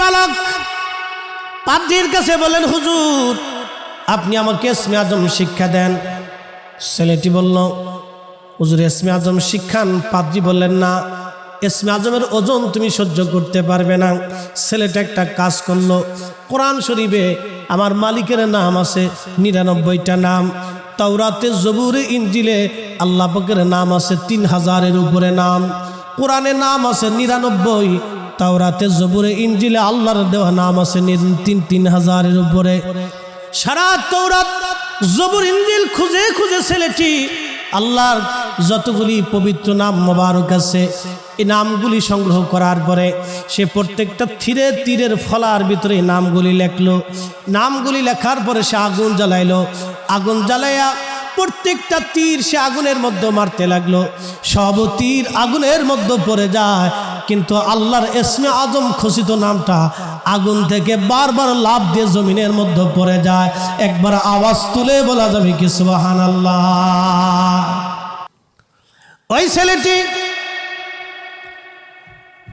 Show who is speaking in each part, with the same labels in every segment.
Speaker 1: বালক পাদ্রির কাছে বলেন হুজুর, আপনি আমাকে এসমে আজম শিক্ষা দেন। ছেলেটি বলল, হুজুর এসমে আজম শিক্ষান? পাদ্রি বললেন, না এসমে আজমের ওজন তুমি সহ্য করতে পারবে না। ছেলেটা একটা কাজ করল। কোরআন শরীফে আমার মালিকের নাম আছে, নিরানব্বইটা নাম। তাওরাতে জবুরে ইঞ্জিলে আল্লাহ পাকের নাম আছে, তিন হাজারের উপরে নাম। কোরআনে নাম আছে নিরানব্বই, তাওরাতে জবুরে ইঞ্জিলে আল্লাহর দেওয়া নাম আছে তিন তিন হাজারের উপরে। সারা তৌরাত জবুর ইঞ্জিল খুঁজে খুঁজে ছেলেটি আল্লাহর যতগুলি পবিত্র নাম মোবারক আছে, এই নামগুলি সংগ্রহ করার পরে সে প্রত্যেকটা তীরে তীরের ফলার ভিতরে নামগুলি লেখলো। নামগুলি লেখার পরে সে আগুন জ্বালাইলো। আগুন জ্বালাইয়া প্রত্যেকটা তীর সে আগুনের মধ্যে মারতে লাগল। সব তীর আগুনের মধ্যে পড়ে যায়, কিন্তু আল্লাহর এসমে আজম খসিত নামটা আগুন থেকে বারবার লাভ দিয়ে জমিনের মধ্যে পড়ে যায়। একবার আওয়াজ তুলে বলা যাবে কি সুবাহান আল্লাহ ওই ছেলেটি,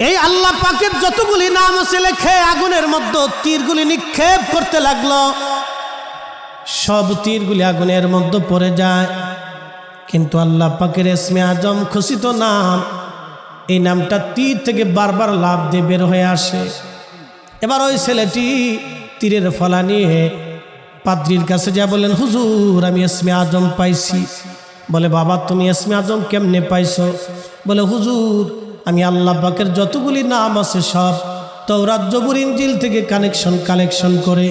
Speaker 1: এই আল্লাহ পাকের যতগুলি নাম আছে লেখে আগুনের মধ্যে তীরগুলি নিক্ষেপ করতে লাগল। সব তীরগুলি আগুনের মধ্যে পড়ে যায়। কিন্তু আল্লাহ পাকের এসমে আজম খুশিত নাম, এই নামটা তীর থেকে বারবার লাভ দিয়ে বের হয়ে আসে। এবার ওই ছেলেটি তীরের ফলা নিয়ে পাদ্রির কাছে যা বলেন হুজুর, আমি এসমে আজম পাইছি। বলে, বাবা, তুমি এসমে আজম কেমনে পাইছো? বলে, হুজুর, আমি আল্লাহ পাকের যতগুলি নাম আছে সব তৌরাত জবুর ইঞ্জিল থেকে কানেকশন, কালেকশন করে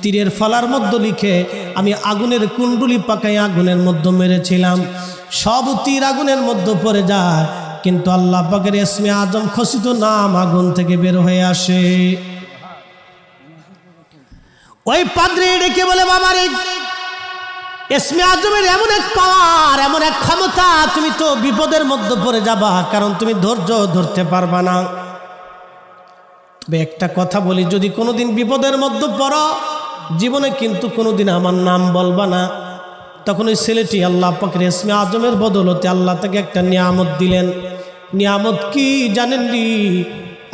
Speaker 1: তীরের ফলার মধ্যে লিখে আমি আগুনের কুণ্ডুলি পাকাই আগুনের মধ্যে মেরেছিলাম। সব তীর আগুনের মধ্যে পড়ে যায়, কিন্তু আল্লাহ পাকের এসমে আজম খসিত নাম আগুন থেকে বের হয়ে আসে। ওই পাদ্রে ডেকে বলে, বাবারে এসমে আজমের এমন এক পাওয়ার, এমন এক ক্ষমতা, তুমি তো বিপদের মধ্যে পড়ে যাবা, কারণ তুমি ধৈর্য ধরতে পারবা না। একটা কথা বলি, যদি কোনোদিন বিপদের মধ্যে পড়ো, জীবনে কিন্তু কোনোদিন আমার নাম বলবা না। তখন ওই ছেলেটি আল্লাহ পাকের এসমে আজমের বদলতে আল্লাহ তাকে একটা নিয়ামত দিলেন। নিয়ামত কি জানেননি?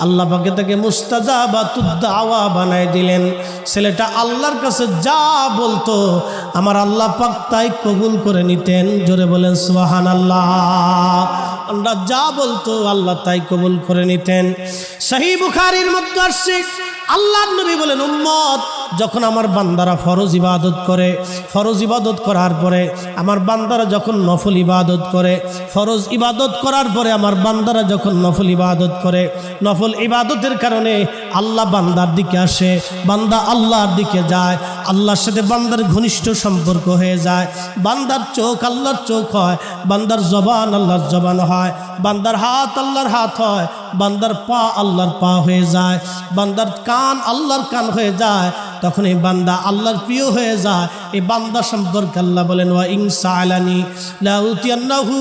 Speaker 1: আল্লাহ পাকে তাকে মুস্তাজা বা তুদ্দাওয়া বানায় দিলেন। ছেলেটা আল্লাহর কাছে যা বলতো, আমার আল্লাহ পাক তাই কবুল করে নিতেন। জোরে বলেন সুবাহান আল্লাহ আমরা যা বলতো, আল্লাহ তাই কবুল করে নিতেন। সাহি বুখারির মধ্যে আসছে আল্লাহ নবী বলেন, উম্মত, যখন আমার বান্দারা ফরজ ইবাদত করে, ফরজ ইবাদত করার পরে, আমার বান্দারা যখন নফল ইবাদত করে, ফরজ ইবাদত করার পরে, আমার বান্দারা যখন নফল ইবাদত করে, নফল ইবাদতের কারণে আল্লাহ বান্দার দিকে আসে, বান্দা আল্লাহর দিকে যায়, আল্লাহর সাথে বান্দার ঘনিষ্ঠ সম্পর্ক হয়ে যায়, বান্দার চোখ আল্লাহর চোখ হয়, বান্দার জবান আল্লাহর জবান হয়, বান্দার হাত আল্লাহর হাত হয়, বান্দার পা আল্লাহর পা হয়ে যায়, বান্দার কান আল্লাহর কান হয়ে যায়, তখন এই বান্দা আল্লাহর প্রিয় হয়ে যায়, এই বান্দা সম্পর্কে আল্লাহ বলেন, ওয়া ইনসা আলানি লাউতিয়ান্নাহু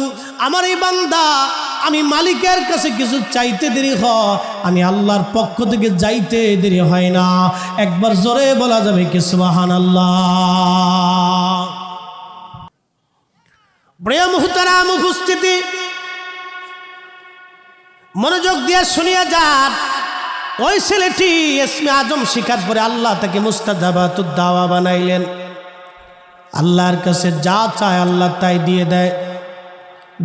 Speaker 1: আমার এই বান্দা আমি মালিকের কাছে কিছু চাইতে দেরি হয় আমি আল্লাহর পক্ষ থেকে যাইতে দেরি হয় না। একবার জোরে বলা যাবে কি সুবাহান আল্লাহ উপস্থিতি, মনোযোগ দিয়ে শুনিয়া যান। ওই ছেলেটি এসমে আজম শিকার পরে আল্লাহ তাকে মুস্তাজাবাতুদ দাওয়া বানাইলেন। আল্লাহর কাছে যা চায় আল্লাহ তাই দিয়ে দেয়।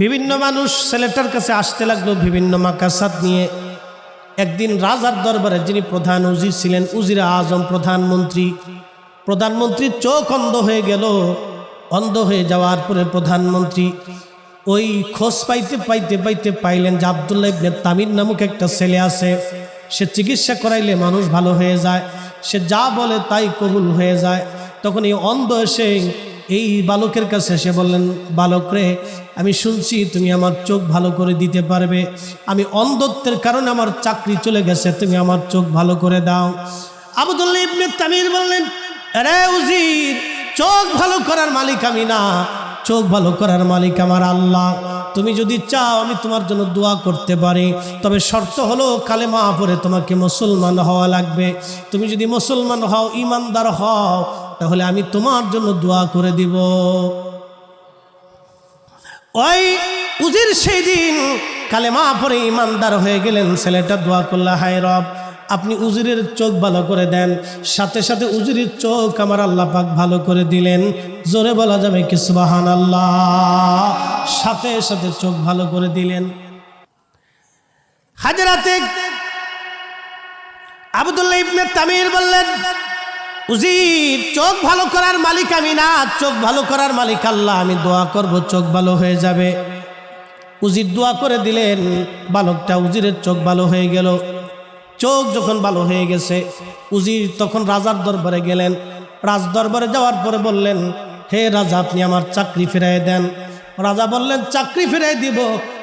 Speaker 1: বিভিন্ন মানুষ ছেলেটার কাছে আসতে লাগল বিভিন্ন মাকাসাত নিয়ে। একদিন রাজার দরবারে যিনি প্রধান উজির ছিলেন, উজিরা আজম প্রধানমন্ত্রী, প্রধানমন্ত্রীর চোখ অন্ধ হয়ে গেল। অন্ধ হয়ে যাওয়ার পরে প্রধানমন্ত্রী ওই খোঁজ পাইতে পাইতে পাইতে পাইলেন যে আবদুল্লাহ ইবনে তামির নামক একটা ছেলে আছে। সে চিকিৎসা করাইলে মানুষ ভালো হয়ে যায়, সে যা বলে তাই কবুল হয়ে যায়। তখন এই অন্ধ এসে এই বালকের কাছে এসে বললেন, বালক রে, আমি শুনছি তুমি আমার চোখ ভালো করে দিতে পারবে। আমি অন্ধত্বের কারণে আমার চাকরি চলে গেছে, তুমি আমার চোখ ভালো করে দাও। আবদুল্লাহ বললেন চোখ ভালো করার মালিক আমি না। চোখ ভালো করার মালিক আমার আল্লাহ। তুমি যদি চাও আমি তোমার জন্য দোয়া করতে পারি, তবে শর্ত হলো কালেমা পরে তোমাকে মুসলমান হওয়া লাগবে। তুমি যদি মুসলমান হও, ইমানদার হও তাহলে আমি তোমার জন্য দোয়া করে দিব। ওই উজির সেই দিন কালেমা পরে ইমানদার হয়ে গেলেন, ছেলেটা দোয়া করলা, হায় রব, আপনি উজিরের চোখ ভালো করে দেন, সাথে সাথে উজিরের চোখ আমার আল্লাহ পাক ভালো করে দিলেন। জোরে বলা যাবে কি সুবাহান আল্লাহ সাথে সাথে চোখ ভালো করে দিলেন। হাজরাতে আবদুল্লাহ ইবনে তামির বললেন উজির, চোখ ভালো করার মালিক আমি না, চোখ ভালো করার মালিক আল্লাহ, আমি দোয়া করব, চোখ ভালো হয়ে যাবে। উজির দোয়া করে দিলেন, বালকটা উজিরের চোখ ভালো হয়ে গেল। চোখ যখন ভালো হয়ে গেছে, উজির তখন রাজার দরবারে গেলেন। রাজ দরবারে যাওয়ার পরে বললেন, হে রাজা, আপনি আমার চাকরি ফিরাই দেন। রাজা বললেন, চাকরি ফেরাই দিব।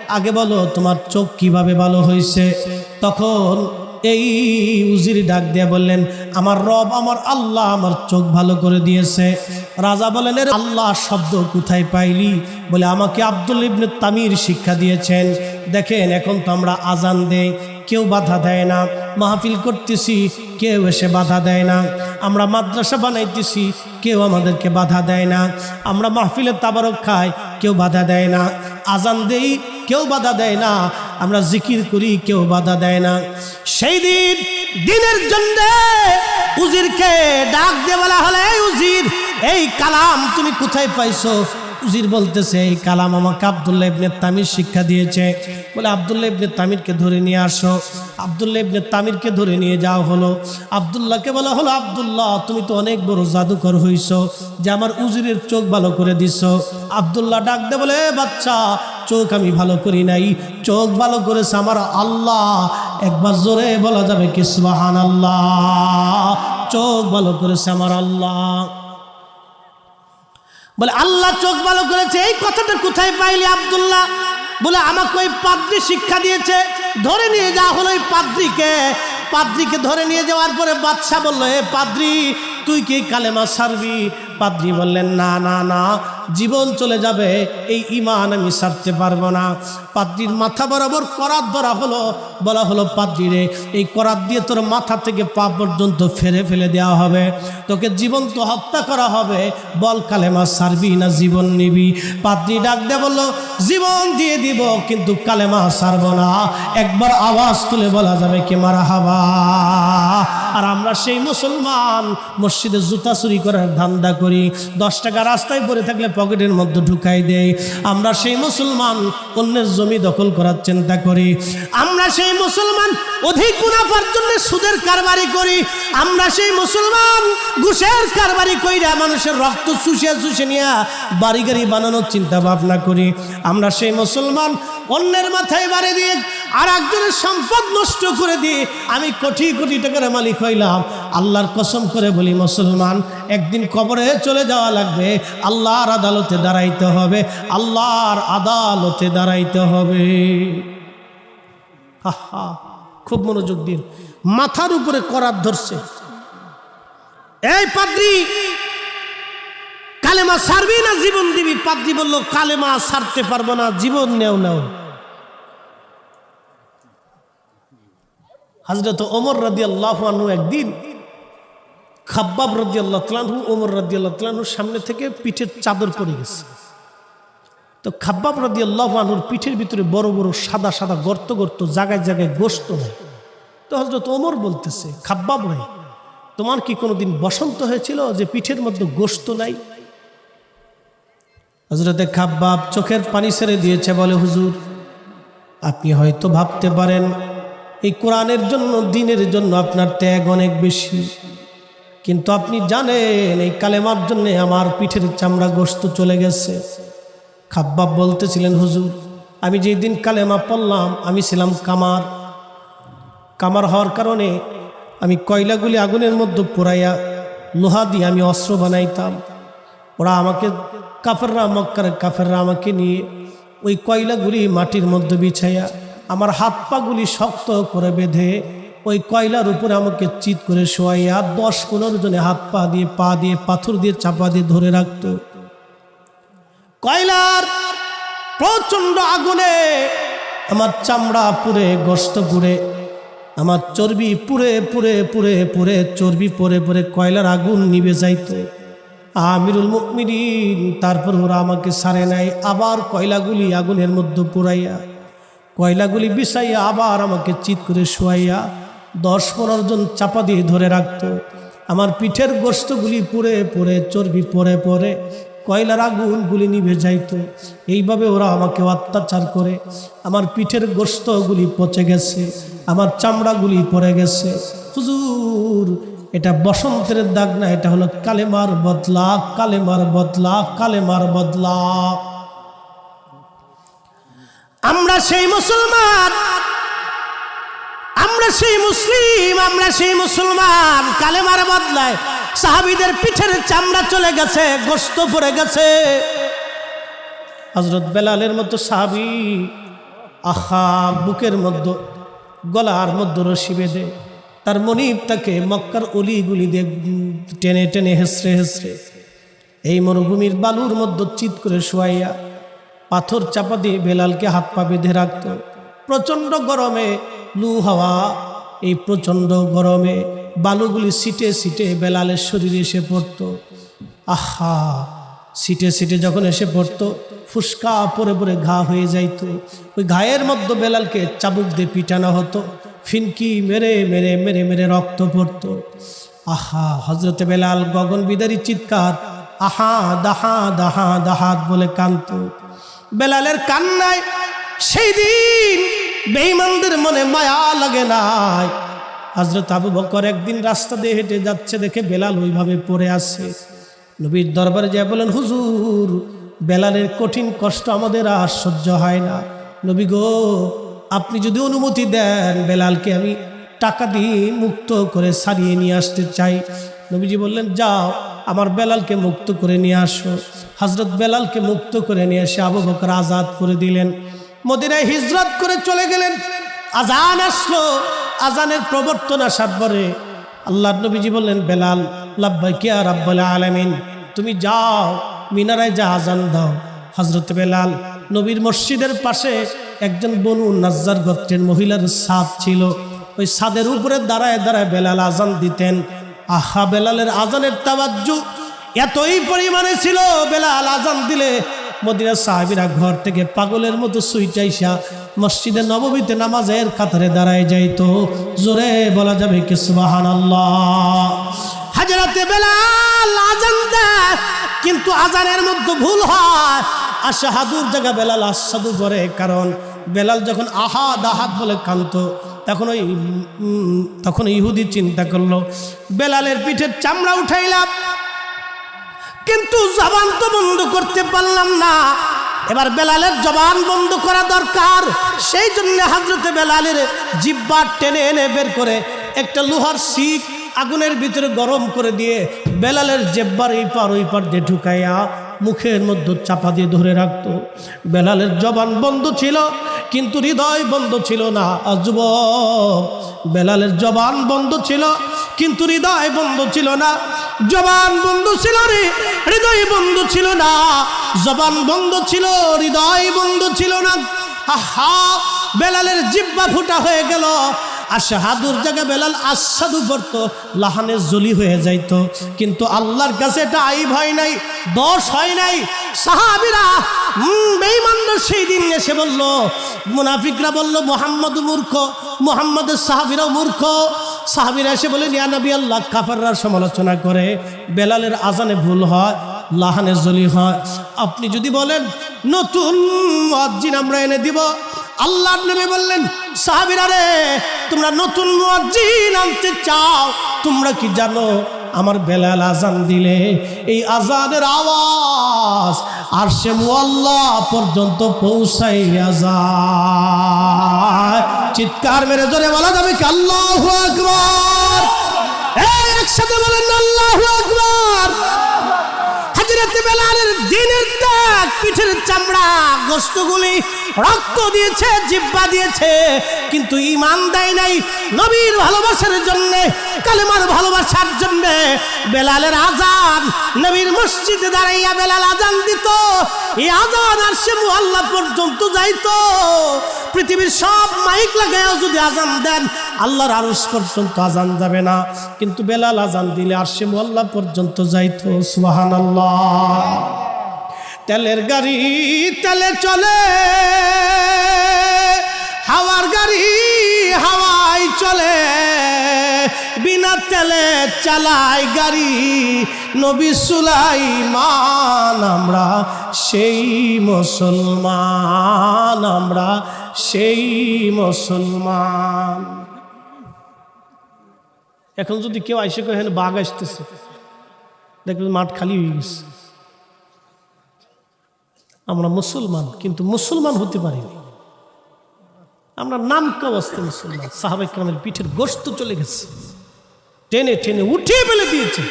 Speaker 1: আগে বলো, তোমার চোখ কীভাবে ভালো হয়েছে তখন এই উজির ডাক দিয়ে বললেন, আমার রব আমার আল্লাহ আমার চোখ ভালো করে দিয়েছে। রাজা বলেন এর আল্লাহ, শব্দ কোথায় পাইলি? বলে, আমাকে আব্দুল ইবনে তামির শিক্ষা দিয়েছেন। দেখেন, এখন তো আমরা আজান দেই, কেউ বাধা দেয় না। মাহফিল করতেছি, কেউ এসে বাধা দেয় না। আমরা মাদ্রাসা বানাইতেছি, কেউ আমাদেরকে বাধা দেয় না। আমরা মাহফিলের তাবারক খাই, কেউ বাধা দেয় না। আজান দেই, কেউ বাধা দেয় না। আমরা জিকির করি, কেউ বাধা দেয় না। সেই দিন দিনের জন্য উজিরকে ডাক দিয়ে বলা হলে, "এই উজির, এই কালাম তুমি কোথায় পাইছো? উজির বলতেছে, এই কালাম আমাকে আবদুল্লাহ ইবনে তামির শিক্ষা দিয়েছে। বলে, আবদুল্লাহ ইবনে তামিরকে ধরে নিয়ে আসো। আবদুল্লাহ ইবনে তামিরকে ধরে নিয়ে যাওয়া হলো। আবদুল্লাহকে বলা হলো, আবদুল্লাহ, তুমি তো অনেক বড় জাদুকর হইছো, যে আমার উজিরের চোখ ভালো করে দিছো। আবদুল্লাহ ডাক দে বলে বাচ্চা চোখ আমি ভালো করি নাই। চোখ ভালো করেছে আমার আল্লাহ। একবার জোরে বলা যাবে কি সুবাহান আল্লাহ চোখ ভালো করেছে আমার আল্লাহ। বলে, আল্লাহ চোখ ভালো করেছে, এই কথাটা কোথায় পাইলি আব্দুল্লাহ? বলে, আমাকে ওই পাদ্রি শিক্ষা দিয়েছে, ধরে নিয়ে যাওয়া হলো ওই পাদ্রিকে। পাদ্রিকে ধরে নিয়ে যাওয়ার পরে বাদশাহ বলল হে পাদ্রি, তুই কি কালেমা সারবি পাদ্রি বললেন, না না না, জীবন চলে যাবে, এই ইমান আমি সারতে পারব না। পাদ্রির মাথা বরাবর করাত ধরা হলো, বলা হলো, পাদ্রি রে, এই করাত দিয়ে তোর মাথা থেকে পা পর্যন্ত ফেরে ফেলে দেওয়া হবে। তোকে জীবন্ত হত্যা করা হবে। বল, কালেমা সারবি না জীবন নিবি? পাদ্রি ডাক দে বলল, জীবন দিয়ে দিব, কিন্তু কালেমা সারবো না। একবার আওয়াজ তুলে বলা যাবে কে মারা হাবা। আর আমরা সেই মুসলমান, মসজিদে জুতা চুরি করার ধান্দা করি। দশ টাকা রাস্তায় পড়ে থাকলে পকেটের মধ্যে ঢুকাই দেই। আমরা সেই মুসলমান, অন্যের জমি দখল করার চিন্তা করি। আমরা সেই মুসলমান, অধিক মুনাফার জন্য সুদের কারবারি করি। আমরা সেই মুসলমান, ঘুষের কারবারি কইরা মানুষের রক্ত চুষে চুষে নিয়ে বাড়ি গাড়ি বানানোর চিন্তা ভাবনা করি। আমরা সেই মুসলমান, অন্যের মাথায় বাড়ি দিয়ে আর একজনের সম্পদ নষ্ট করে দিয়ে আমি কোটি কোটি টাকার মালিক হইলাম। আল্লাহর কসম করে বলি, মুসলমান, একদিন কবরে চলে যাওয়া লাগবে। আল্লাহর আদালতে দাঁড়াইতে হবে। আল্লাহর আদালতে দাঁড়াইতে হবে। হা খুব মনোযোগ দিন। মাথার উপরে করার ধরছে। এই পাদ্রি, কালেমা সারবি না জীবন দিবি? পাদ্রি বলল, কালেমা সারতে পারব না, জীবন নেও নেও। হজরত ওমর রাদি আল্লাহ আনু একদিন খাব্বাব রাদি আল্লাহ তালু ওমর রাদি আল্লাহ সামনে থেকে পিঠের চাদর পড়ে গেছে। তো খাব্বাব রাদি আল্লাহ আনুর পিঠের ভিতরে বড় বড় সাদা সাদা গর্ত গর্ত জায়গায় জায়গায় গোস্ত নেই। তো হজরত ওমর বলতেছে, খাব্বাব নাই তোমার কি কোনোদিন বসন্ত হয়েছিল যে পিঠের মধ্যে গোস্ত নাই? হজরতে খাব্বাব চোখের পানি ছেড়ে দিয়েছে, বলে, হুজুর, আপনি হয়তো ভাবতে পারেন এই কোরআনের জন্য, দিনের জন্য আপনার ত্যাগ অনেক বেশি। কিন্তু আপনি জানেন, এই কালেমার জন্য আমার পিঠের চামড়া গোস্ত চলে গেছে। খাব্বাব বলতেছিলেন, হুজুর, আমি যেই দিন কালেমা পড়লাম, আমি ছিলাম কামার। কামার হওয়ার কারণে আমি কয়লাগুলি আগুনের মধ্যে পোড়াইয়া লোহা দিয়ে আমি অস্ত্র বানাইতাম। ওরা আমাকে, কাফেররা, মক্কার কাফেররা আমাকে নিয়ে ওই কয়লাগুলি মাটির মধ্যে বিছাইয়া আমার হাত পাগুলি শক্ত করে বেঁধে ওই কয়লার উপরে আমাকে চিত করে শোয়াইয়া দশ পনেরো জনে হাত পা দিয়ে পা দিয়ে, পাথর দিয়ে, চাপা দিয়ে ধরে রাখত। কয়লার প্রচণ্ড আগুনে আমার চামড়া পুড়ে গোস্ত পুড়ে, আমার চর্বি পুড়ে পুড়ে পুড়ে পুড়ে, চর্বি পরে পরে কয়লার আগুন নিভে যাইতো। আমিরুল মুকমিরিন তারপর ওরা আমাকে সারে নাই, আবার কয়লাগুলি আগুনের মধ্যে পুরাইয়া কয়লাগুলি বিষাইয়া আবার আমাকে চিত করে শোয়াইয়া দশ পনেরো জন চাপা দিয়ে ধরে রাখত। আমার পিঠের গোস্তগুলি পুড়ে পুড়ে চর্বি পরে পরে কয়লার আগুনগুলি নিভে যাইতো। এইভাবে ওরা আমাকে অত্যাচার করে। আমার পিঠের গোস্তগুলি পচে গেছে, আমার চামড়াগুলি পড়ে গেছে। হুজুর, এটা বসন্তের দাগ না, এটা হলো কালেমার বদলা কালেমার বদলা কালেমার বদলা। আমরা সেই মুসলমান। আমরা সেই মুসলিম, আমরা সেই মুসলমান। কালেমার বদলায় সাহাবিদের পিঠের চামড়া চলে গেছে, গোস্ত পড়ে গেছে। হজরত বেলালের মতো সাহাবি আহা বুকের মধ্যে, গলার মধ্যে রশি বেঁধে, তার মনিব তাকে মক্কার অলিগুলি দিয়ে টেনে টেনে হেসড়ে হেসড়ে এই মরুভূমির বালুর মধ্যে চিত করে শোয়াইয়া পাথর চাপা দিয়ে বেলালকে হাত পা বেঁধে রাখত। প্রচণ্ড গরমে লু হাওয়া। এই প্রচণ্ড গরমে বালুগুলি সিটে সিটে বেলালের শরীরে এসে পড়ত। আহা! সিটে সিটে যখন এসে পড়তো, ফুসকা পরে পরে ঘা হয়ে যাইত। ওই ঘায়ের মধ্যে বেলালকে চাবুক দিয়ে পিটানো হতো। ফিনকি মেরে মেরে মেরে মেরে রক্ত পড়তো। আহা! হজরতে বেলাল গগন বিদারি চিৎকার, আহা, দাহা দাহা, দাহাত বলে কান্ত বেলালের কান্নায় সেই দিন বেঈমানদের মনে মায়া লাগে নাই। হজরত আবু বকর একদিন রাস্তা দিয়ে হেঁটে যাচ্ছে, দেখে বেলাল ওইভাবে পড়ে আছে। নবীর দরবারে যা বলেন, হুজুর, বেলালের কঠিন কষ্ট আমাদের আর সহ্য হয় না। নবী গো, আপনি যদি অনুমতি দেন, বেলালকে আমি টাকা দিয়ে মুক্ত করে সারিয়ে নিয়ে আসতে চাই। নবীজি বললেন, যাও, আমার বেলালকে মুক্ত করে নিয়ে আসো। হজরত বেলালকে মুক্ত করে নিয়ে এসে আবু বকর আজাদ করে দিলেন। মদিনায় হিজরত করে চলে গেলেন। আজান আসলো। আজানের প্রবর্তন আসার পরে আল্লাহ নবীজি বললেন, বেলাল লাব্বাই কিয়া রাব্বাল আলামিন, তুমি যাও, মিনারায় যা আজান দাও। হজরত বেলাল নবীর মসজিদের পাশে একজন বনু নাজ্জার গোত্রের মহিলার সাদ ছিল। ওই সাদের উপরে দাঁড়ায় দাঁড়ায় বেলাল আজান দিতেন। আহা, বেলালের আজানের তাবাজ্জু এতই পরিমাণে ছিল, বেলাল আজান দিলে মদিনা সাহাবিরা ঘর থেকে পাগলের মতো সুইটাইসা মসজিদে নবমীতে নামাজের কাতারে দাঁড়ায় যাইতো। জোরে বলা যাবে কি সুবাহান হাজরাতে বেলাল আজান কিন্তু আজানের মধ্যে ভুল হয়। আশাহাদুর জায়গা বেলাল আসাদু করে, কারণ বেলাল যখন আহাদ আহাদ বলে কান্ত তখন ওই তখন ইহুদি চিন্তা করল। বেলালের পিঠের চামড়া উঠাইলাম কিন্তু জবান তো বন্ধ করতে পারলাম না। এবার বেলালের জবান বন্ধ করা দরকার। সেই জন্য হাজরতে বেলালের জিব্বা টেনে এনে বের করে একটা লোহার শিখ আগুনের ভিতরে গরম করে দিয়ে বেলালের জেব্বার এই পার ওই পার দিয়ে ঢুকাইয়া মুখের মধ্যে চাপা দিয়ে ধরে রাখত। বেলালের জবান বন্ধ ছিল, কিন্তু হৃদয় বন্ধ ছিল না। যুবক, বেলালের জবান বন্ধ ছিল, কিন্তু হৃদয় বন্ধ ছিল না। জবান বন্ধ ছিল রে, হৃদয় বন্ধ ছিল না। জবান বন্ধ ছিল, হৃদয় বন্ধ ছিল না। আহা, বেলালের জিব্বা ফুটা হয়ে গেল। আশাহাদুর জায়গা বেলাল আসাদু পড়তো, লাহানের জলি হয়ে যাইতো। কিন্তু আল্লাহর কাছে এটা আইব হয় নাই, দোষ হয় নাই। সাহাবিরা সেই দিন এসে বলল, মুনাফিকরা বলল, মোহাম্মদ মূর্খ, মোহাম্মদের সাহাবিরাও মূর্খ। সাহাবিরা এসে বলে নিয়া নবী আল্লাহ, কাফাররা সমালোচনা করে, বেলালের আজানে ভুল হয় লাহানে জলি হয়। আপনি যদি বলেন, নতুন মুয়াজ্জিন আমরা এনে দিব আল্লাহর নবী বললেন, সাহাবিরা রে, তোমরা নতুন মুয়াজ্জিন আনতে চাও। তোমরা কি জানো, আমার বেলাল আজান দিলে এই আজানের আওয়াজ আর সে মুআল্লা পর্যন্ত পৌঁছাই যায়। চিৎকার মেরে জোরে বলা যাবে কি, আল্লাহু আকবার। একসাথে বলেন, আল্লাহু আকবার। হাজরত বেলালের পিঠের চামড়া গোস্তগুলি রক্ত দিয়েছে জিব্বা দিয়েছে, কিন্তু ইমান দেয় নাই নবীর ভালোবাসার জন্য, কালেমার ভালোবাসার জন্য। বেলালের আজান, নবীর মসজিদে দাঁড়াইয়া বেলাল আজান দিত, এই আজান আর সে আল্লাহ পর্যন্ত যাইত। পৃথিবীর সব মাইক লাগাইয়া যদি আজান দেন, আল্লাহর আরস পর্যন্ত আজান যাবে না। কিন্তু বেলাল আজান দিলে আর সে আল্লাহ পর্যন্ত যাইত সুবাহান আল্লাহ তেলের গাড়ি তেলে চলে, হাওয়ার গাড়ি হাওয়ায় চলে। বিনা তেলে চালায় গাড়ি, নবী সুলাইমান, আমরা সেই মুসলমান, আমরা সেই মুসলমান। এখন যদি কেউ আইসে কেন বাঘ আসতেছে। দেখবেন মাঠ খালি হয়ে গেছে। আমরা মুসলমান, কিন্তু মুসলমান হতে পারিনি। আমরা নাম অবস্থা মুসলমান। সাহাবাই পিঠের গোস্ত চলে গেছে। টেনে টেনে উঠিয়ে ফেলে দিয়েছে।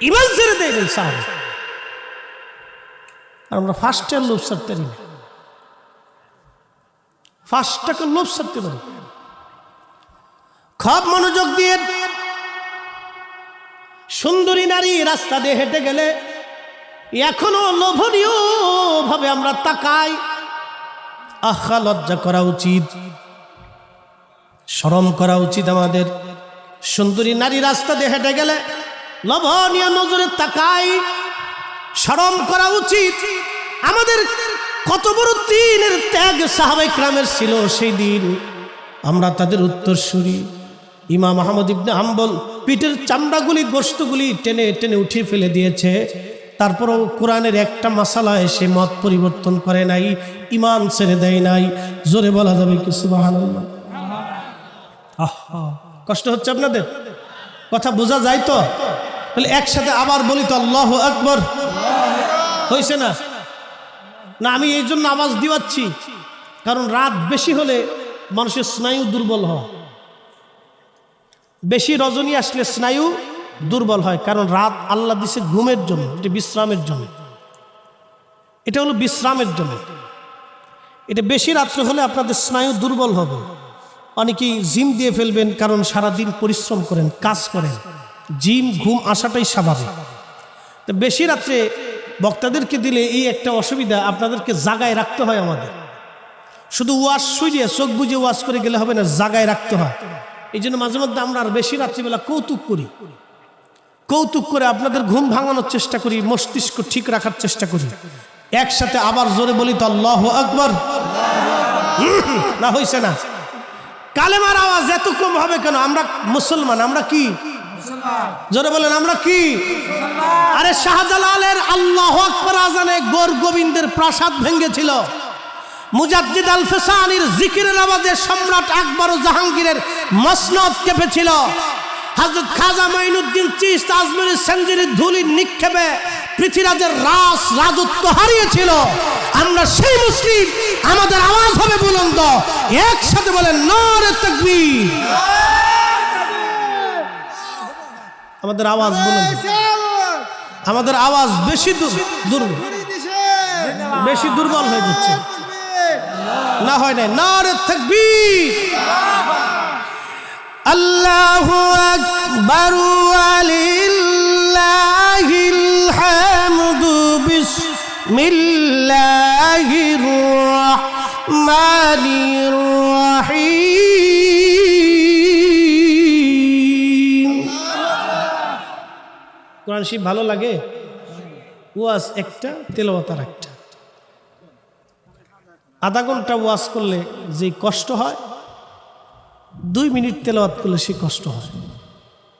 Speaker 1: ইমান ছেড়ে দেয়নি সাহাবা। আর আমরা ফার্স্টের লোভ সারতে পারি না। ফার্স্টটাকে লোভ সারতে পারি। খুব মনোযোগ দিয়ে সুন্দরী নারী রাস্তা দিয়ে হেঁটে গেলে এখনও লোভনীয় ভাবে আমরা তাকাই। আহা, লজ্জা করা উচিত। শরম করা উচিত আমাদের। সুন্দরী নারী রাস্তা দিয়ে হেঁটে গেলে লোভনীয় নজরে তাকাই। শরম করা উচিত। আমাদের কত বড় দিনের ত্যাগ সাহাবাই ক্রামের ছিল সেই দিন। আমরা তাদের উত্তরসূরি। ইমাম আহমদ ইবনে হাম্বল পিঠের চামড়াগুলি গোস্তগুলি টেনে টেনে উঠিয়ে ফেলে দিয়েছে। তারপরও কোরআনের একটা মাসালা এসে মত পরিবর্তন করে নাই, ইমান ছেড়ে দেয় নাই। জোরে বলা যাবে কি সুবাহান কষ্ট হচ্ছে আপনাদের? কথা বোঝা যায় তো? তাহলে একসাথে আবার বলি তো, আল্লাহ আকবর। হয়েছে না? না, আমি এই জন্য আওয়াজ দিওয়াচ্ছি কারণ রাত বেশি হলে মানুষের স্নায়ু দুর্বল হয়। বেশি রজনী আসলে স্নায়ু দুর্বল হয়, কারণ রাত আল্লাহ দিছে ঘুমের জন্য, এটা বিশ্রামের জন্য। এটা হলো বিশ্রামের জন্য। এটা বেশি রাত্রে হলে আপনাদের স্নায়ু দুর্বল হবে। অনেকেই জিম দিয়ে ফেলবেন কারণ সারাদিন পরিশ্রম করেন, কাজ করেন। জিম, ঘুম আসাটাই স্বাভাবিক। তো বেশি রাত্রে বক্তাদেরকে দিলে এই একটা অসুবিধা, আপনাদেরকে জাগায় রাখতে হয় আমাদের। শুধু ওয়াশ শুয়ে চোখ বুঝে ওয়াশ করে গেলে হবে না, জাগায় রাখতে হয়। এই জন্য মাঝে মধ্যে আমরা আর বেশি রাত্রিবেলা কৌতুক করি। কৌতুক করে আপনাদের ঘুম ভাঙানোর চেষ্টা করি, মস্তিষ্ক ঠিক রাখার চেষ্টা করি। একসাথে আবার জোরে বলি তো আল্লাহ আকবর। না হয়েছে না। কালেমার আওয়াজ এত কম হবে কেন? আমরা মুসলমান, আমরা কি? জোরে বলেন, আমরা কি? আরে শাহজালালের আল্লাহ আকবর আজানে গোর গোবিন্দের প্রাসাদ ভেঙ্গেছিল মুজাদ্দিদ আল ফেসানির জিকিরের আওয়াজে সম্রাট আকবর ও জাহাঙ্গীরের মসনদ কেঁপেছিল। হজরত খাজা মাইনুদ্দিন চিস্ত আজমের সেঞ্জুরির ধুলি নিক্ষেপে পৃথিবীরাজের রাস, রাজত্ব হারিয়েছিল। আমরা সেই মুসলিম, আমাদের আওয়াজ হবে বুলন্দ। একসাথে বলেন, নরে তকবীর। আমাদের আওয়াজ বুলন্দ। আমাদের আওয়াজ বেশি দূর- দুর্বল বেশি দুর্বল হয়ে যাচ্ছে। না হয় নাই। নারে তকবীর। আল্লাহু আকবার ওয়ালিল্লাহিল হামদু বিসমিল্লাহির রাহমানির রহিম। কোরআন শিব ভালো লাগে? ওয়াজ একটা, তেলাওয়াত একটা। আধা ঘণ্টা ওয়াজ করলে যে কষ্ট হয় দুই মিনিট তেলাওয়াত করলে সে কষ্ট হয়।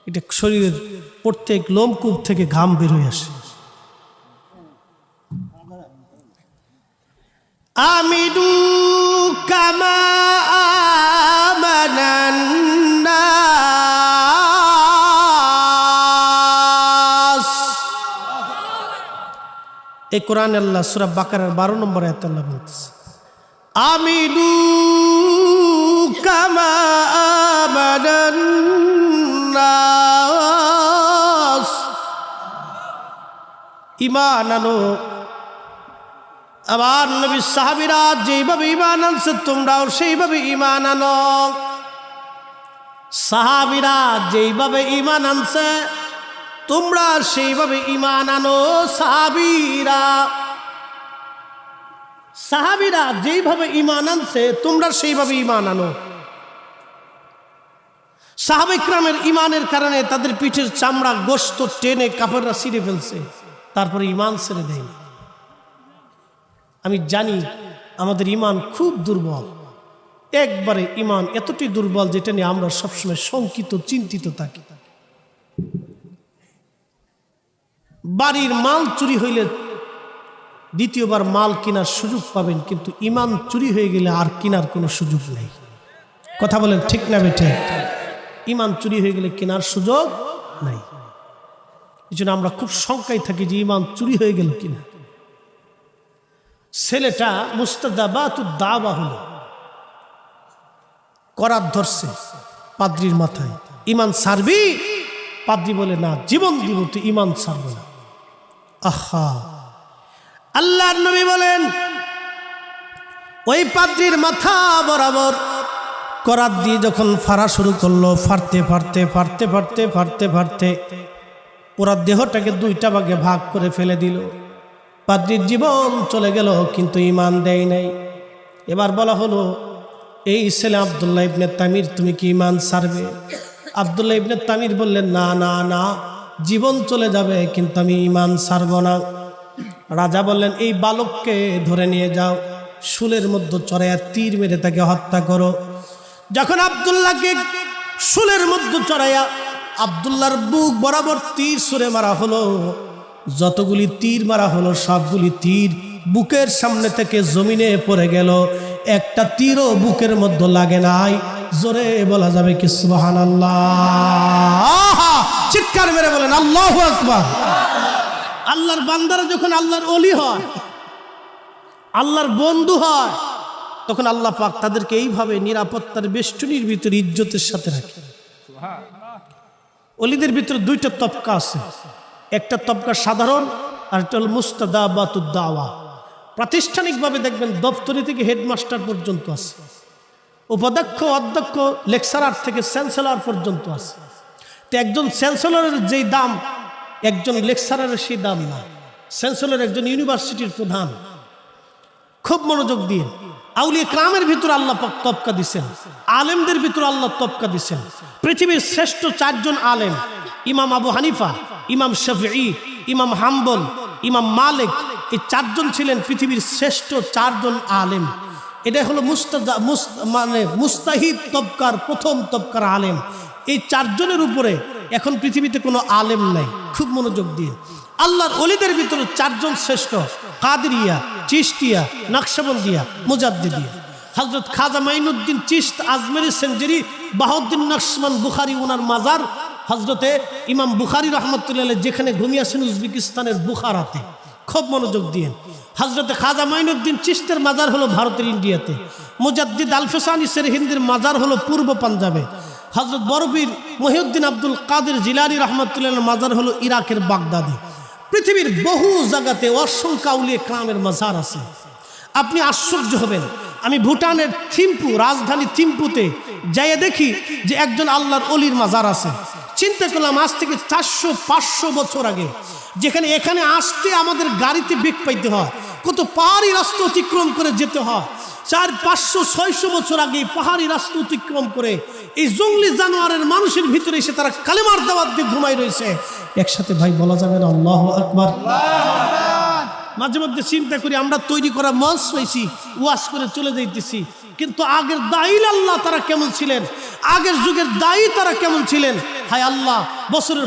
Speaker 1: এটা শরীরের প্রত্যেক লোমকূপ থেকে ঘাম বের হয়ে আসে। আমিদু কামা এই কোরআন আল্লাহ সুরা বাকারের বারো নম্বর আয়াত আল্লাহ বলতেছে আমিনু কামা ইমান আনো আবার নবী সাহাবিরা যেইভাবে ইমান আনছে, তোমরাও সেইভাবে ইমান আনো। সাহাবিরা যেইভাবে ইমান আনছে, তোমরা সেইভাবে ইমান আনো, সাহাবিরা। সাহাবিরা যেইভাবে ইমান আনছে, তোমরা সেইভাবে ইমান আনো। সাহাবিক্রামের ইমানের কারণে তাদের পিঠের চামড়া গোস্ত টেনে কাপড়রা ছিঁড়ে ফেলছে। তারপরে ইমান ছেড়ে দেয়নি আমি জানি আমাদের ইমান খুব দুর্বল। একবারে ইমান এতটি দুর্বল যেটা নিয়ে আমরা সবসময় শঙ্কিত, চিন্তিত থাকি। বাড়ির মাল চুরি হইলে দ্বিতীয়বার মাল কেনার সুযোগ পাবেন, কিন্তু ইমান চুরি হয়ে গেলে আর কেনার কোনো সুযোগ নেই। কথা বলেন ঠিক না বেঠে? ইমান চুরি হয়ে গেলে কেনার সুযোগ নাই। এই জন্য আমরা খুব শঙ্কায় থাকি যে ইমান চুরি হয়ে গেল কিনা। ছেলেটা মুস্তাদাবাতু দাবা হলো। করার ধরছে পাদ্রির মাথায়। ইমান সারবি? পাদ্রি বলে, না, জীবন দিব তুই ইমান সারব না। আহা। আল্লাহর নবী বলেন, ওই পাদ্রির মাথা বরাবর করাত দিয়ে যখন ফাড়া শুরু করল, ফাড়তে ফাড়তে ফাড়তে ফাড়তে ফাড়তে ফাড়তে, পুরা দেহটাকে দুইটা ভাগে ভাগ করে ফেলে দিল। পাদ্রির জীবন চলে গেল, কিন্তু ইমান দেয় নাই। এবার বলা হলো, এই ছেলে আবদুল্লাহ ইবনে তামির, তুমি কি ইমান সারবে আবদুল্লাহ ইবনে তামির বললেন, না না না, জীবন চলে যাবে, কিন্তু আমি ইমান সারব না। রাজা বললেন, এই বালককে ধরে নিয়ে যাও, শুলের মধ্যে চড়াইয়া তীর মেরে তাকে হত্যা করো। যখন আবদুল্লাহকে শুলের মধ্যে চড়াইয়া আবদুল্লাহর বুক বরাবর তীর সুরে মারা হলো, যতগুলি তীর মারা হলো, সবগুলি তীর বুকের সামনে থেকে জমিনে পড়ে গেল। একটা তীরও বুকের মধ্যে লাগে নাই। জোরে বলা যাবে কি সুবাহান চিৎকার মেরে বলেন, আল্লাহ আকবার! আল্লাহর বান্দারা যখন আল্লাহর অলি হয়, আল্লাহর বন্ধু হয় তখন আল্লাহ পাক তাদেরকে এইভাবে নিরাপত্তার বেষ্টনীর ভিতরে ইজ্জতের সাথে রাখে। অলিদের ভিতরে দুইটা তবকা আছে। একটা তবকা সাধারণ, আর একটা হল মুস্তাদা বাতুদ্দাওয়া প্রাতিষ্ঠানিকভাবে দেখবেন দপ্তরি থেকে হেডমাস্টার পর্যন্ত আছে। উপাধ্যক্ষ, অধ্যক্ষ, লেকচারার থেকে চ্যান্সেলর পর্যন্ত আছে। তো একজন চ্যান্সেলরের যেই দাম, একজন লেকচারারের সেই দাম না। চ্যান্সেলর একজন ইউনিভার্সিটির প্রধান। খুব মনোযোগ দিয়ে। আউলিয়া ক্রামের ভিতরে আল্লাহ পাক তবকা দিছেন। আলেমদের ভিতরে আল্লাহ তবকা দিছেন। পৃথিবীর শ্রেষ্ঠ চারজন আলেম, ইমাম আবু হানিফা, ইমাম শফি ইমাম হাম্বল, ইমাম মালিক, এই চারজন ছিলেন পৃথিবীর শ্রেষ্ঠ চারজন আলেম। এটা হলো মুস্তাদা, মুস- মানে মুস্তাহিদ তবকার প্রথম তবকার আলেম। এই চারজনের উপরে এখন পৃথিবীতে কোনো আলেম নাই। খুব মনোযোগ দিন আল্লাহর অলিদের ভিতরে চারজন শ্রেষ্ঠ, কাদরিয়া চিস্তিয়া নকশবন্দিয়া, মুজাদ্দিদিয়া। হজরত খাজা মাইনুদ্দিন চিস্ত আজমেরি সেঞ্জুরি বাহুদ্দিন নকশমান বুখারি ওনার মাজার হজরতে ইমাম বুখারি রহমতুল্লাহ যেখানে ঘুমিয়েছেন উজবেকিস্তানের বুখারাতে। খুব মনোযোগ দিয়েন। হজরতে খাজা মাইনুদ্দিন চিস্তের মাজার হলো ভারতের ইন্ডিয়াতে। মুজাদ্দিদ আলফেসানি সের হিন্দির মাজার হলো পূর্ব পাঞ্জাবে। হজরত বরবীর মহিউদ্দিন আব্দুল কাদের জিলানি রহমতুল্লাহ মাজার হলো ইরাকের বাগদাদে। পৃথিবীর বহু জায়গাতে অসংখ্য আউলিয়া ক্রামের মাজার আছে। আপনি আশ্চর্য হবেন। আমি ভুটানের থিম্পু, রাজধানী থিম্পুতে যাইয়ে দেখি যে একজন আল্লাহর অলির মাজার আছে। চিন্তা করলাম, আজ থেকে চারশো, পাঁচশো বছর আগে যেখানে এখানে আসতে আমাদের গাড়িতে বেগ পাইতে হয়, কত পাহাড়ি রাস্তা অতিক্রম করে যেতে হয়। চার, পাঁচশো, ছয়শো বছর আগে পাহাড়ি রাস্তা অতিক্রম করে এই জঙ্গলি জানোয়ারের মানুষের ভিতরে এসে তারা কালেমার দাওয়াত দিয়ে ঘুমাই রয়েছে। একসাথে ভাই, বলা যাবে না, আল্লাহ আকবার। মাঝে মধ্যে চিন্তা করি, আমরা তৈরি করা মঞ্চ হয়েছি ওয়াশ করে চলে যাইতেছি। কিন্তু আগের দায়ী আল্লাহ তারা কেমন ছিলেন? আগের যুগের দায়ী তারা কেমন ছিলেন? হায় আল্লাহ, বছরের